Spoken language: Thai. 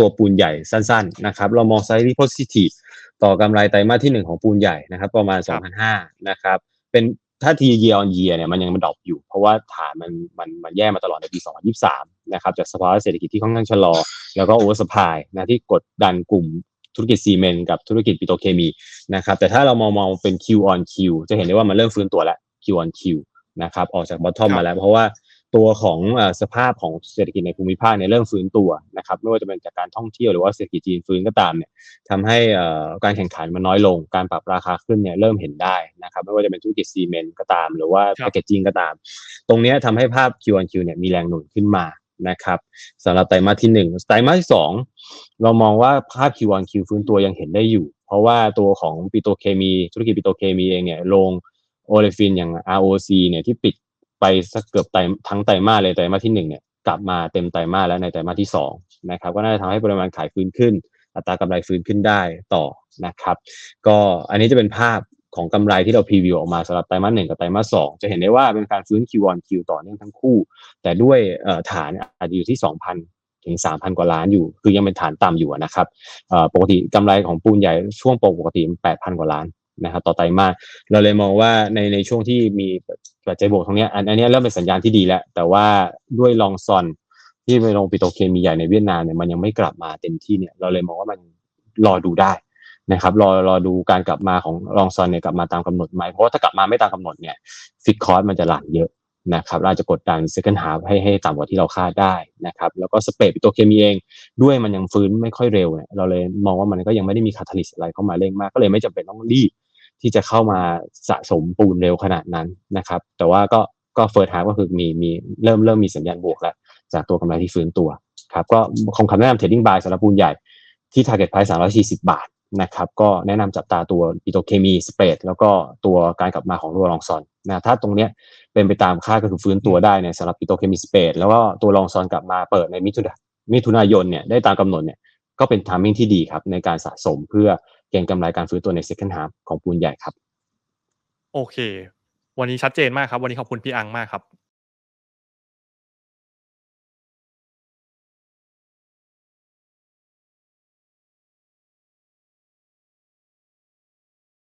ตัวปูนใหญ่สั้นๆนะครับเรามอง slightly positive ต่อกำไรไตรมาสที่หนึ่งของปูนใหญ่นะครับประมาณ 2,500นะครับเป็นถ้าที year on year เนี่ยมันยังมันดรอปอยู่ เพราะว่าฐานมันมันมันแย่มาตลอดในปี 2023 นะครับจากสภาวะเศรษฐกิจที่ค่อนข้างชะลอ แล้วก็โอเวอร์สปายนะที่กดดันกลุ่มธุรกิจซีเมนต์กับธุรกิจปิโตรเคมีนะครับแต่ถ้าเรามองมองเป็น Q on Q จะเห็นได้ว่ามันเริ่มฟื้นตัวแล้ว Q on Q นะครับออกจากบอททอมครับมาแล้ว เพราะว่า ตัวของเอ่อสภาพของเศรษฐกิจในภูมิภาคเนี่ยเริ่มฟื้นตัวนะครับไม่ว่าจะเป็นจากการท่องเที่ยวหรือว่าเศรษฐกิจจีนฟื้นก็ตามเนี่ยทำให้เอ่อการแข่งขันมันน้อยลง การปรับราคาขึ้นเนี่ยเริ่มเห็นได้นะครับไม่ว่าจะเป็นธุรกิจซีเมนต์ก็ตาม หรือว่าครับแพคเกจจิ้งก็ตาม ตรงเนี้ยทำให้ภาพ Q on Q เนี่ยมีแรงหนุนขึ้นมานะครับสำหรับไตรมาสที่หนึ่งไตรมาสที่สองเรามองว่าภาพ Q on Q ฟื้นตัวยังเห็นได้อยู่ เพราะว่าตัวของปิโตรเคมี ธุรกิจปิโตรเคมีเองเนี่ยลงโอเลฟินอย่าง ROC เนี่ยที่ปิด ไปสักเกือบไตทั้งไตรมาสเลยไตรมาสที่หนึ่งเนี่ยกลับมาเต็มไตรมาสแล้วในไตรมาสที่สองนะครับก็น่าจะทำให้ปริมาณขายฟื้นขึ้น อัตรากำไรฟื้นขึ้นได้ต่อนะครับ ก็อันนี้จะเป็นภาพของกำไรที่เราพรีวิวออกมาสำหรับไตรมาสหนึ่งกับไตรมาสสองจะเห็นได้ว่าเป็นการฟื้น Q on Q ต่อเนื่องทั้งคู่ แต่ด้วยฐานอาจจะอยู่ที่ 2,000 ถึง 3,000 กว่าล้านอยู่ คือยังเป็นฐานต่ำอยู่นะครับปกติกำไรของปูนใหญ่ช่วงปกติมัน8,000 กว่าล้านนะครับต่อไตรมาสเราเลยมองว่าในในช่วงที่มี ปัจจัยบวกตรงนี้อันนี้เริ่มเป็นสัญญาณที่ดีแล้ว แต่ว่าด้วยลองซอนที่ไปลงปิโตเคมีใหญ่ในเวียดนามเนี่ยมันยังไม่กลับมาเต็มที่เนี่ยเราเลยมองว่ามันรอดูได้นะครับรอรอดูการกลับมาของรองซอนเนี่ยกลับมาตามกำหนดไหมเพราะว่าถ้ากลับมาไม่ตามกำหนดเนี่ยฟิกคอร์สมันจะหลั่นเยอะนะครับเราจะกดดันเซคันด์ฮาให้ให้ต่ำกว่าที่เราคาดได้นะครับแล้วก็สเปรดปิโตเคมีเองด้วยมันยังฟื้นไม่ค่อยเร็วเนี่ยเราเลยมองว่ามันก็ยังไม่ได้มีคาทาลิสอะไรเข้ามาเร่งมากก็เลยไม่จำเป็นต้องรีบ ที่จะเข้ามาสะสมปูนเร็วขนาดนั้นนะครับ แต่ว่าก็ก็เฟิร์สฮาก็คือมีมีเริ่มเริ่มมีสัญญาณบวกแล้ว จากตัวกำไรที่ฟื้นตัวครับก็คงคำแนะนำเทรดดิ้งบายสำหรับปูนใหญ่ที่ target price 340 บาทนะครับก็แนะนำจับตาตัวปิโตเคมีสเปรดแล้วก็ตัวการกลับมาของตัวลองซอนนะถ้าตรงเนี้ยเป็นไปตามค่าก็คือฟื้นตัวได้เนี่ยสำหรับปิโตเคมีสเปรดแล้วก็ตัวลองซอนกลับมาเปิดในมิถุนามิถุนายนเนี่ยได้ตามกำหนดเนี่ย ก็เป็นทามมิ่งที่ดีครับ ในการสะสมเพื่อเก็งกำไรการฟื้นตัวใน second half ของปูนใหญ่ครับ โอเค วันนี้ชัดเจนมากครับ วันนี้ขอบคุณพี่อังมากครับ